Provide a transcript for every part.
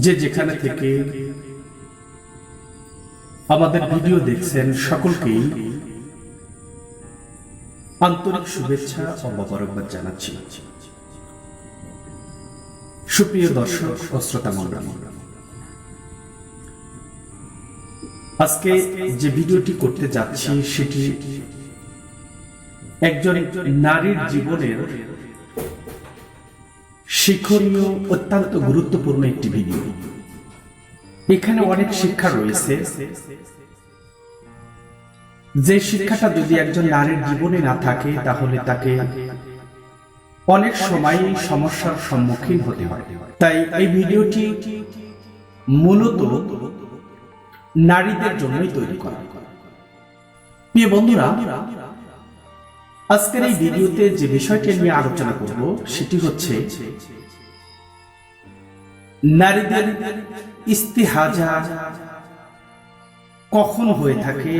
যে যেখানে থেকে আমাদের ভিডিও দেখছেন সকলকেই আন্তরিক শুভেচ্ছা ও জানাচ্ছি। সুপ্রিয় দর্শক ও শ্রোতা মন্ডলী আজকে যে ভিডিওটি করতে যাচ্ছি সেটি একজন নারীর জীবনের শিক্ষণীয় অত্যন্ত গুরুত্বপূর্ণ একটি ভিডিও। এখানে অনেক শিক্ষা রয়েছে। যে শিক্ষাটা যদি একজন নারীর জীবনে না থাকে, তাহলে তাকে অনেক সময় সমস্যার সম্মুখীন হতে হয়। তাই এই ভিডিওটি মূলত নারীদের জন্যই তৈরি করা। প্রিয় বন্ধুরা, আজকের এই ভিডিওতে যে বিষয়টি নিয়ে আলোচনা করব, সেটি হচ্ছে নারীদের ইস্তেহাজা কখন হয়ে থাকে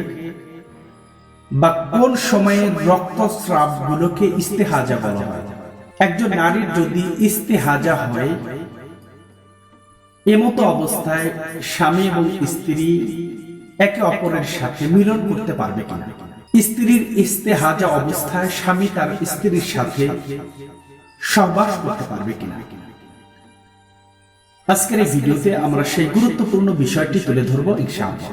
বা কোন সময়ে রক্তস্রাব গুলোকে ইস্তেহাজা বলা হয়। একজন নারীর যদি ইস্তেহাজা হয় এমতো অবস্থায় স্বামী এবং স্ত্রী একে অপরের সাথে মিলন করতে পারবে কিনা? স্ত্রীর ইস্তেহাজা অবস্থায় স্বামী তার স্ত্রীর সাথে সহবাস করতে পারবে কিনা? আজকের এই ভিডিওতে আমরা সেই গুরুত্বপূর্ণ বিষয়টি তুলে ধরবো, ইনশাআল্লাহ।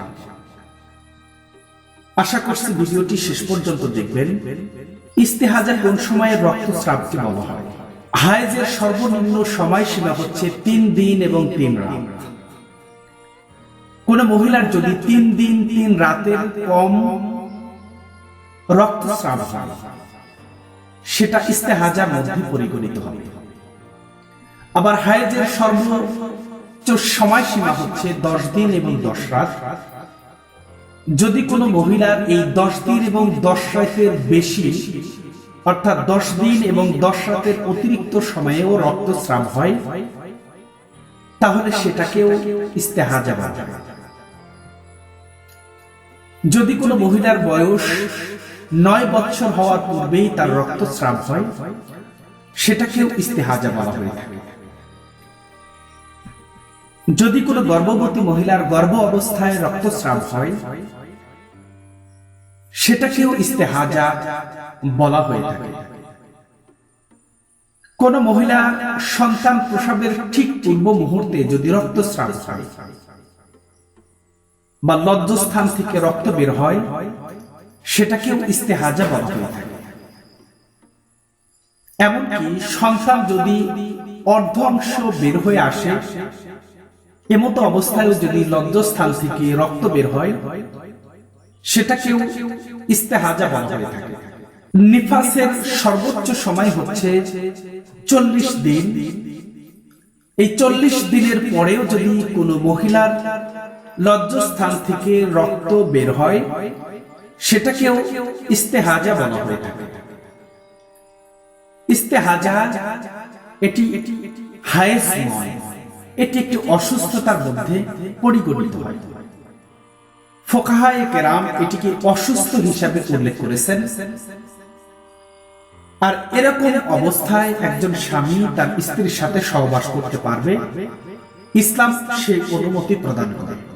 আশা করছি ভিডিওটি শেষ পর্যন্ত দেখবেন। ইস্তেহাজা কোন সময়ে রক্তস্রাবকে বলা হয়? হায়েজের সর্বনিম্ন সময়সীমা হচ্ছে তিন দিন এবং তিন রাত। কোন মহিলার যদি তিন দিন, তিন রাতের কম রক্তস্রাব সেটা ইস্তেহাজার মধ্যে পরিগণিত হবে। আবার হায়েজের সর্বোচ্চ সময়সীমা হচ্ছে দশ দিন এবং দশ রাত। যদি কোনো মহিলার এই দশ দিন এবং দশ রাতের বেশি অর্থাৎ দশ দিন এবং দশ রাতের অতিরিক্ত সময়েও রক্তস্রাব হয় তাহলে সেটাকেও ইস্তেহাজা বলা যদি কোনো মহিলার বয়স নয় বছর হওয়ার পূর্বেই তার রক্তস্রাব হয় সেটাকেও ইস্তেহাজা বলা হয়ে থাকে। যদি কোনো গর্ভবতী মহিলার গর্ভ অবস্থায় রক্তস্রাব হয় সেটাকেও ইস্তেহাজা বলা হয়ে থাকে। কোন মহিলা সন্তান প্রসবের ঠিক পূর্ব মুহূর্তে যদি রক্তস্রাব হয় বা লজ্জস্থান থেকে রক্ত বের হয়, সেটাকেও ইস্তেহাজা বলা হয়ে থাকে। এমনকি সন্তান যদি অর্ধ অংশ বের হয়ে আসে, এমতো অবস্থায় যদি লজ্জস্থান থেকে রক্ত বের হয়, সেটাকেও ইস্তেহাজা বলা হয়ে থাকে। নিফাসের সর্বোচ্চ সময় হচ্ছে চল্লিশ দিন। এই চল্লিশ দিনের পরেও যদি কোনো মহিলার লজ্জস্থান থেকে রক্ত বের হয়, সেটাকেও ইস্তেহাজা বলা হয়ে থাকে। ইস্তেহাজা এটি হায়েস এটি একটি অসুস্থতার মধ্যে পরিগণিত হয়। ফোকাহায় কেরাম এটিকে অসুস্থ হিসাবে উল্লেখ করেছেন। আর এরকম অবস্থায় একজন স্বামী তার স্ত্রীর সাথে সহবাস করতে পারবে? ইসলাম সে অনুমতি প্রদান করে।